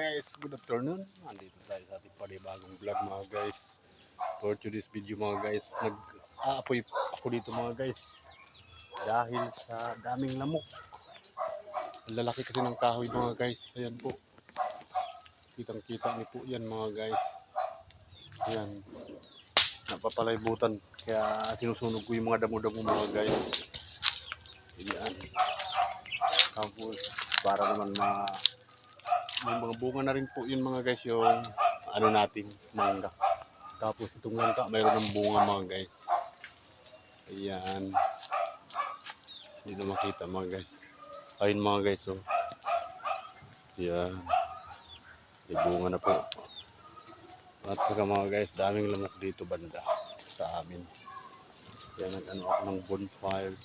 guys, good afternoon. Andito tayo sa ating panibagong vlog mga guys. For today's video mga guys, nag-aapoy ako dito mga guys. Dahil sa daming lamok. Lalaki kasi ng kahoy mga guys. Ayan po. Kitang kita niyo po yan mga guys. Ayan. Napapalaibutan. Kaya sinusunog ko yung mga damo-damo mga guys. Ayan. Tapos para naman ma may mga bunga na rin po yun mga guys yung ano natin mangga. Tapos itong langka mayroon ng bunga mga guys. Ayan. Hindi na makita mga guys. Ayun mga guys oh. Ayan. May bunga na po. At saka mga guys daming lamok dito banda sa amin. Kaya nag ano ako ng bonfire.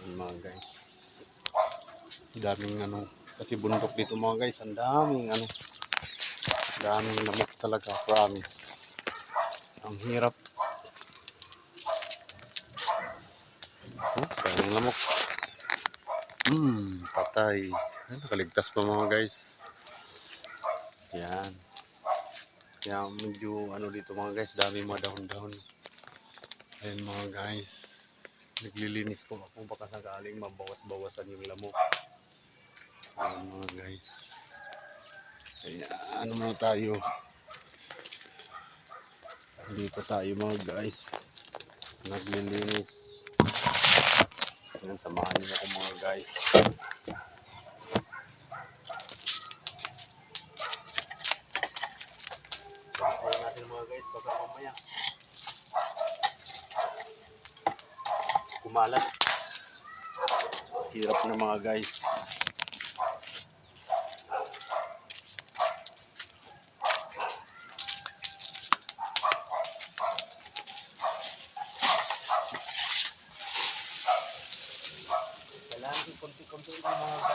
Ayan mga guys. Daming ano, kasi bundok dito mga guys, ang daming ano, daming lamok talaga, promise. Ang hirap. Oh, daming lamok. Hmm, patay. Ay, nakaligtas pa mga guys. Yan. Kaya medyo ano dito mga guys, dami mga dahon-dahon. Ayan mga guys naglilinis po ako baka sakaling mabawas-bawasan yung lamok. Ayan mga guys. Kaya ano muna tayo. Dito tayo mga guys. Naglilinis. Ayan, samahan niyo ako mga guys. Samahan natin mga guys baka mamaya. kumalat. Hirap na mga guys. Mga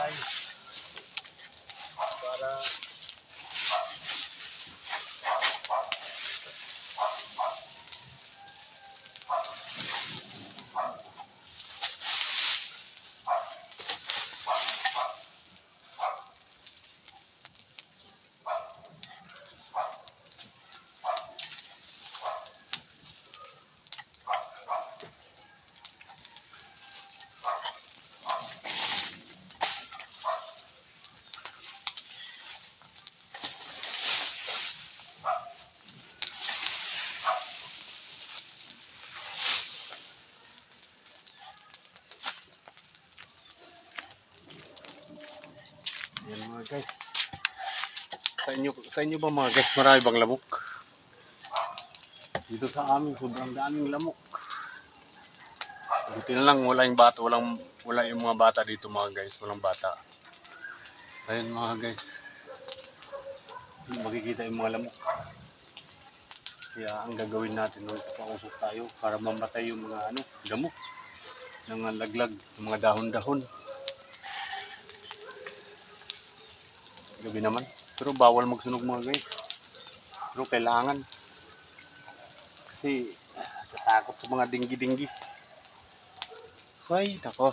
guys. Sa inyo, sa inyo ba mga guys, marami bang lamok? Dito sa amin, sobrang daming lamok. Buti na lang, wala yung bata, walang, wala yung mga bata dito mga guys, walang bata. Ayun mga guys. Makikita yung mga lamok. Kaya ang gagawin natin, pausok tayo para mamatay yung mga ano, damo. Ng laglag, yung mga dahon-dahon. Gabi naman. Pero bawal magsunog mga guys. Pero kailangan. Kasi tatakot sa mga dinggi-dinggi. Ay, nako.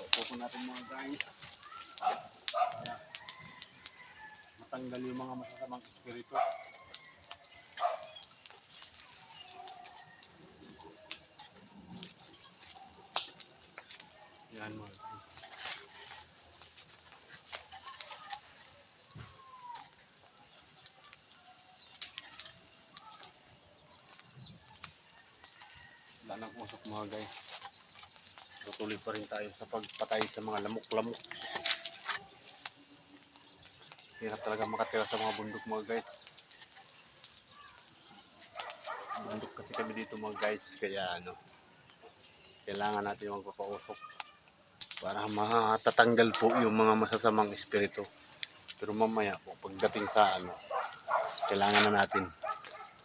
Opo ko natin mga guys. Matanggal yung mga masasamang espiritu. Yan mga wala usok mga guys. Tutuloy pa rin tayo sa pagpatay sa mga lamok-lamok. Hirap talaga makatira sa mga bundok mga guys. Bundok kasi kami dito mga guys. Kaya ano kailangan natin magpapausok para matatanggal po yung mga masasamang espiritu. Pero mamaya po pagdating sa ano kailangan na natin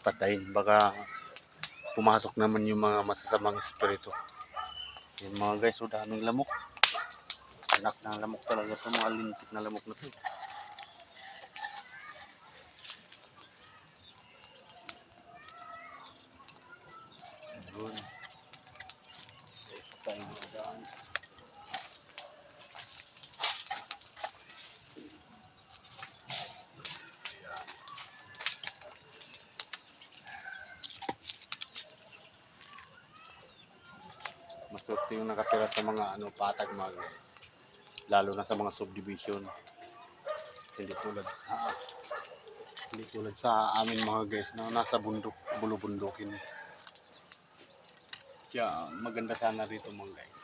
patayin. Baka pumasok naman yung mga masasamang espiritu. Yan mga guys, so daming lamok. Anak ng lamok talaga ito, mga lintik na lamok na ito. Yun. Okay, so tayo mga guys. Maswerte yung nakatira sa mga ano patag mga guys. Lalo na sa mga subdivision. Hindi tulad sa hindi tulad sa amin mga guys na nasa bundok, bulubundukin. Kaya maganda sana rito mga guys.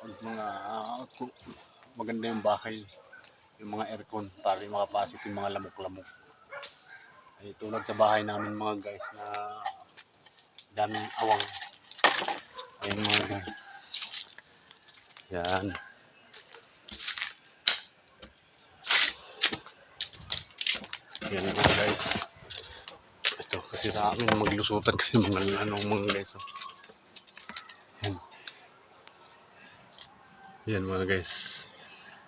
Pag mga ku- maganda yung bahay, yung mga aircon para makapasok yung mga lamok-lamok. Ay tulad sa bahay namin mga guys na daming awang. Ayan mga guys. Yan. Yan mga guys. Ito kasi sa amin maglusutan kasi mga ano mga guys. Oh. Yan. Mga guys.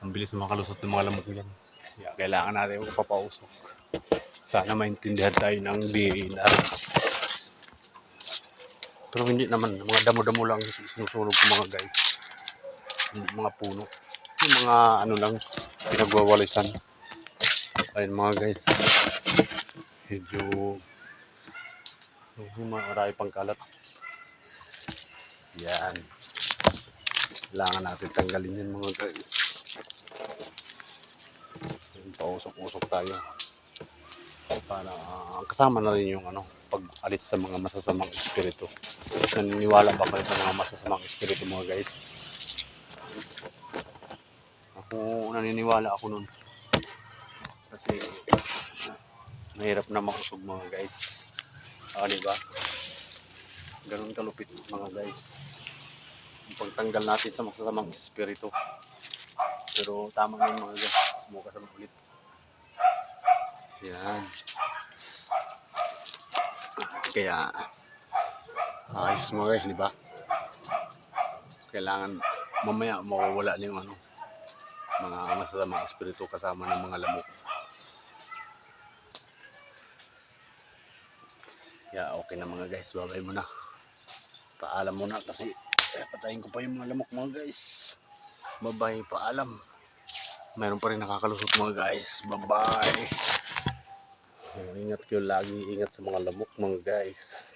Ang bilis makalusot ng mga lamok yan. Kaya kailangan natin yung papausok. Sana maintindihan tayo ng DNR. Pero hindi naman, mga damo-damo lang yung sinusunog ko mga guys. Hindi mga puno. Yung mga ano lang, pinagwawalisan. Ayun mga guys. Medyo marami pang kalat. Yan. Kailangan natin tanggalin yan mga guys. Pausok-usok tayo. Para ah, kasama na rin yung ano, pag-alis sa mga masasamang espiritu. Naniniwala ba kayo sa mga masasamang espiritu mga guys? Ako, naniniwala ako nun. Kasi, ah, mahirap na makusog mga guys. Ah, di ba? Ganun kalupit mga guys. Ang pagtanggal natin sa masasamang espiritu. Pero tama na mga guys. Sumuka sa ulit. Yan. Kaya, ayos mo guys, di ba? Kailangan mamaya mawawala na yung ano, mga masasamang espiritu kasama ng mga lamok. Yeah, okay na mga guys. Babay mo na. Paalam muna kasi eh, patayin ko pa yung mga lamok mga guys. Bye-bye, paalam. Meron pa rin nakakalusot mga guys. Bye-bye. Ingat kayo lagi. Ingat sa mga lamok mga guys.